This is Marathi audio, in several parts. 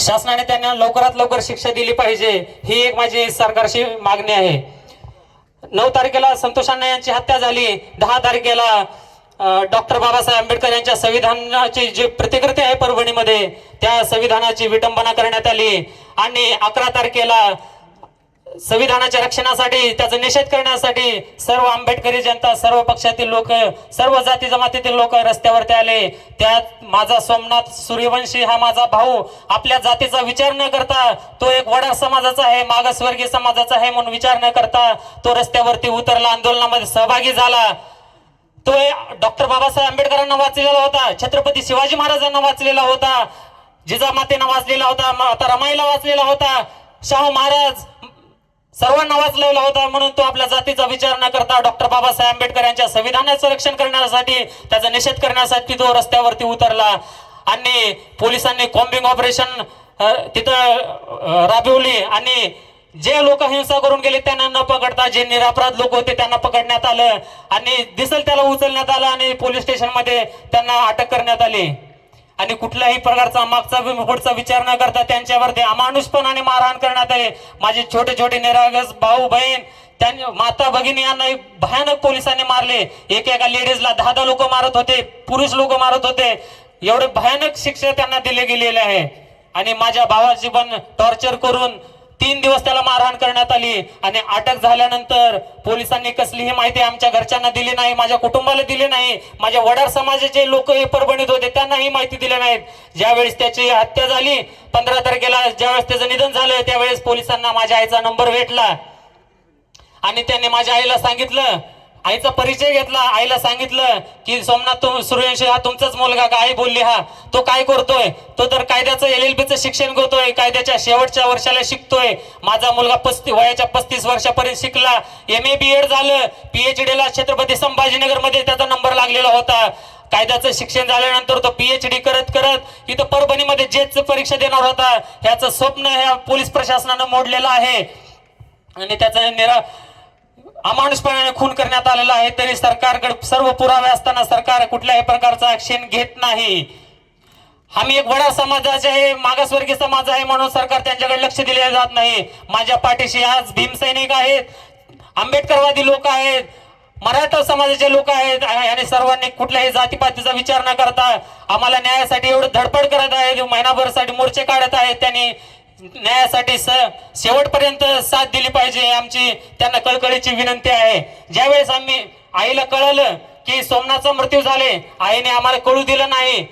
शासनाने त्यांना लवकरात लवकर शिक्षा दिली पाहिजे. ही एक माझी सरकारची मागणी आहे. नऊ तारखेला संतोष अण्णा यांची हत्या झाली. दहा तारखेला डॉक्टर बाबासाहेब आंबेडकर यांच्या संविधानाची जी प्रतिकृती आहे परभणीमध्ये त्या संविधानाची विटंबना करण्यात आली. आणि अकरा तारखेला संविधानाच्या रक्षणासाठी त्याचा निषेध करण्यासाठी सर्व आंबेडकरी जनता सर्व पक्षातील लोक सर्व जाती जमातीतील लोक रस्त्यावरती आले. त्यात माझा सोमनाथ सूर्यवंशी हा माझा भाऊ. आपल्या जातीचा विचार न करता तो एक वडा समाजाचा आहे मागासवर्गीय समाजाचा आहे म्हणून विचार न करता तो रस्त्यावरती उतरला आंदोलनामध्ये सहभागी झाला. तो डॉक्टर बाबासाहेब आंबेडकरांना वाचलेला होता छत्रपती शिवाजी महाराजांना वाचलेला होता जिजामातेनं वाचलेला होता माता रमाईला वाचलेला होता. शाहू महाराज सर्वांना वाचलेला होता म्हणून तो आपल्या जातीचा विचार न करता डॉक्टर बाबासाहेब आंबेडकर यांच्या संविधानाचं रक्षण करण्यासाठी त्याचा निषेध करण्यासाठी तो रस्त्यावरती उतरला. आणि पोलिसांनी कॉम्बिंग ऑपरेशन तिथं राबवली. आणि जे लोक हिंसा करून गेले त्यांना न पकडता जे निरापराध लोक होते त्यांना पकडण्यात आलं. आणि दिसल त्याला उचलण्यात आलं आणि पोलीस स्टेशनमध्ये त्यांना अटक करण्यात आली. आणि कुठल्याही प्रकारचा मागचा पुढचा विचार न करता त्यांच्यावरती अमानुषपणाने मारहाण करण्यात आले. माझे छोटे छोटे निरागस भाऊ बहीण त्यांनी माता भगिनी यांना भयानक पोलिसांनी मारले. एक एका लेडीजला दहा दहा लोक मारत होते पुरुष लोक मारत होते. एवढे भयानक शिक्षा त्यांना दिले गेलेले आहे. आणि माझ्या भावाची पण टॉर्चर करून तीन दिवस त्याला मारहाण करण्यात आली आणि अटक झाल्यानंतर पोलिसांनी कसलीही माहिती आमच्या घरच्यांना दिली नाही माझ्या कुटुंबाला दिली नाही माझ्या वडार समाजाचे लोक हे परभणीत होते त्यांनाही माहिती दिली नाहीत. ज्यावेळेस त्याची हत्या झाली पंधरा तारखेला ज्यावेळेस त्याचं निधन झालं त्यावेळेस पोलिसांना माझ्या आईचा नंबर भेटला. आणि त्यांनी माझ्या आईला सांगितलं आईचा परिचय घेतला आईला सांगितलं की सोमनाथ तुम सूर्यवंशी हा तुमचाच मुलगा का आई बोलली हा. तो काय करतोय? तो तर कायद्याचं एल एल बीचं शिक्षण करतोय कायद्याच्या शेवटच्या वर्षाला शिकतोय. माझा मुलगा पस्तीस वयाच्या पस्तीस वर्षापर्यंत शिकला. एम ए बी एड झालं. पीएच ला छत्रपती संभाजीनगरमध्ये त्याचा नंबर लागलेला होता. कायद्याचं शिक्षण झाल्यानंतर तो पीएचडी करत करत इथं परभणीमध्ये जेच परीक्षा देणार होता. ह्याचं स्वप्न ह्या पोलीस प्रशासनानं मोडलेलं आहे. आणि त्याचा निरा अमानुषपणाने खून करण्यात आलेला आहे तरी सरकारकडे सर्व पुरावे असताना सरकार कुठल्याही प्रकारचा ऍक्शन घेत नाही. आम्ही एक वडा समाजाचे आहे मागासवर्गीय समाज आहे म्हणून सरकार त्यांच्याकडे लक्ष दिले जात नाही. माझ्या पाठीशी आज भीमसैनिक आहेत आंबेडकरवादी लोक आहेत मराठा समाजाचे लोक आहेत आणि सर्वांनी कुठल्याही जातीपातीचा विचार न करता आम्हाला न्यायासाठी एवढं धडपड करत आहेत महिनाभरसाठी मोर्चे काढत आहेत त्यांनी न्यायासाठी स शेवटपर्यंत साथ दिली पाहिजे आमची त्यांना कळकळीची विनंती आहे. ज्यावेळेस आम्ही आईला कळलं की सोमनाथचा मृत्यू झाले आईने आम्हाला कळू दिलं नाही.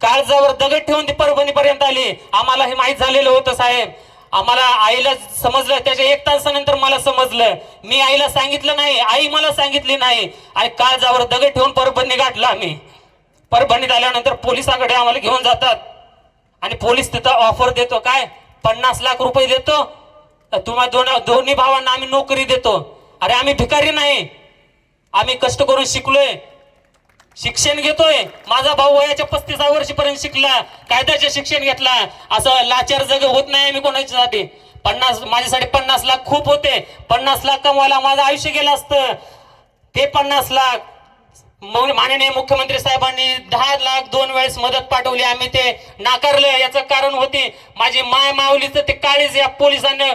काळजावर दगड ठेवून ती परभणीपर्यंत आली. आम्हाला हे माहीत झालेलं होतं साहेब. आम्हाला आईला समजलं त्याच्या एक तासानंतर मला समजलं. मी आईला सांगितलं नाही आई मला सांगितली नाही. आई काळजावर दगड ठेवून परभणी गाठला आम्ही. परभणीत आल्यानंतर पोलिसांकडे आम्हाला घेऊन जातात. आणि पोलीस तिथं ऑफर देतो. काय? पन्नास लाख रुपये देतो. तुम्हा दोन दोन्ही भावांना आम्ही नोकरी देतो. अरे आम्ही भिकारी नाही. आम्ही कष्ट करून शिकलोय. शिक्षण घेतोय. माझा भाऊ वयाच्या पस्तीसा वर्षीपर्यंत शिकला. कायद्याचे शिक्षण घेतला. असं लाचार जग होत नाही मी कोणाच्यासाठी. पन्नास माझ्यासाठी पन्नास लाख खूप होते. पन्नास लाख कमवायला माझं आयुष्य गेलं असतं. ते पन्नास लाख. मग माननीय मुख्यमंत्री साहेबांनी दहा लाख दोन वेळेस मदत पाठवली. आम्ही ते नाकारलं याचं कारण होती माझी माय माऊलीचं ते काळीज या पोलिसांनी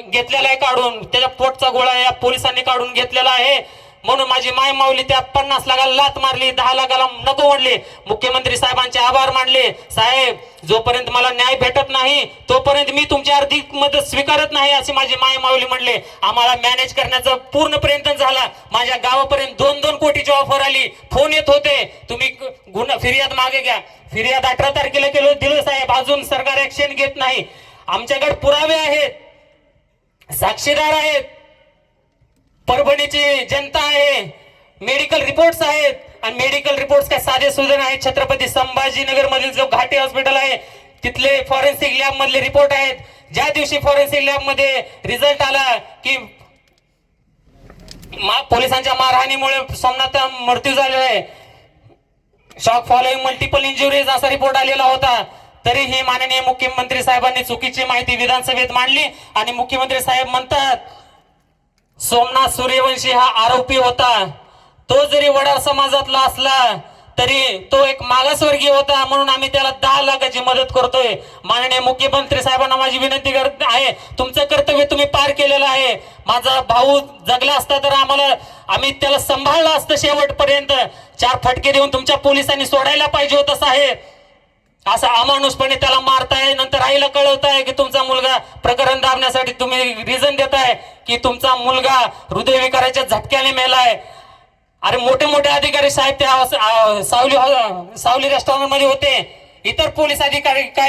घेतलेलं आहे काढून. त्याच्या पोटचा गोळा या पोलिसांनी काढून घेतलेला आहे. म्हणून माझी माय माऊली त्या पन्नास लाखाला लात मारली दहा लाखाला नको म्हणले मुख्यमंत्री साहेबांचे आभार मानले. साहेब जोपर्यंत मला न्याय भेटत नाही तोपर्यंत मी तुमची आर्थिक मदत स्वीकारत नाही असे माझी माय माऊली म्हणले. आम्हाला मॅनेज करण्याचा पूर्ण प्रयत्न झाला. माझ्या गावापर्यंत दोन दोन कोटीची ऑफर आली. फोन येत होते. तुम्ही गुन्हा फिर्याद मागे घ्या. फिर्याद अठरा तारखेला केलं दिलं साहेब. अजून सरकार ऍक्शन घेत नाही. आमच्याकडे पुरावे आहेत. साक्षीदार आहेत. परभणीची जनता आहे. मेडिकल रिपोर्ट्स आहेत. आणि मेडिकल रिपोर्ट्स काय साधे सुजन आहेत. छत्रपती संभाजीनगर मधील जो घाटी हॉस्पिटल आहे तिथले फॉरेन्सिक लॅब मधले रिपोर्ट आहेत. ज्या दिवशी फॉरेन्सिक लॅबमध्ये रिझल्ट आला की मा- पोलिसांच्या मारहाणीमुळे सोमनाथ मृत्यू झालेला आहे. शॉक फॉलोइंग मल्टिपल इंजुरीज असा रिपोर्ट आलेला होता. तरीही माननीय मुख्यमंत्री साहेबांनी चुकीची माहिती विधानसभेत मांडली. आणि मुख्यमंत्री साहेब म्हणतात सोमनाथ सूर्यवंशी हा आरोपी होता. तो जरी वडार समाजातला असला तरी तो एक मागासवर्गीय होता म्हणून आम्ही त्याला दहा लाखाची मदत करतोय. माननीय मुख्यमंत्री साहेबांना माझी विनंती करत आहे. तुमचं कर्तव्य तुम्ही पार केलेलं आहे. माझा भाऊ जगला असता तर आम्हाला आम्ही त्याला सांभाळलं असतं शेवटपर्यंत. चार फटके देऊन तुमच्या पोलिसांनी सोडायला पाहिजे होतं साहेब. असं अमानुषपणे त्याला मारताय नंतर आईला कळवताय की तुमचा मुलगा प्रकरण दाबण्यासाठी तुम्ही रिझन देताय की तुमचा मुलगा हृदयविकाराच्या झटक्याने मेलाय. अरे मोठे मोठे अधिकारी साहेब त्या सावली सावली रेस्टॉरंटमध्ये होते. इतर पोलीस अधिकारी काय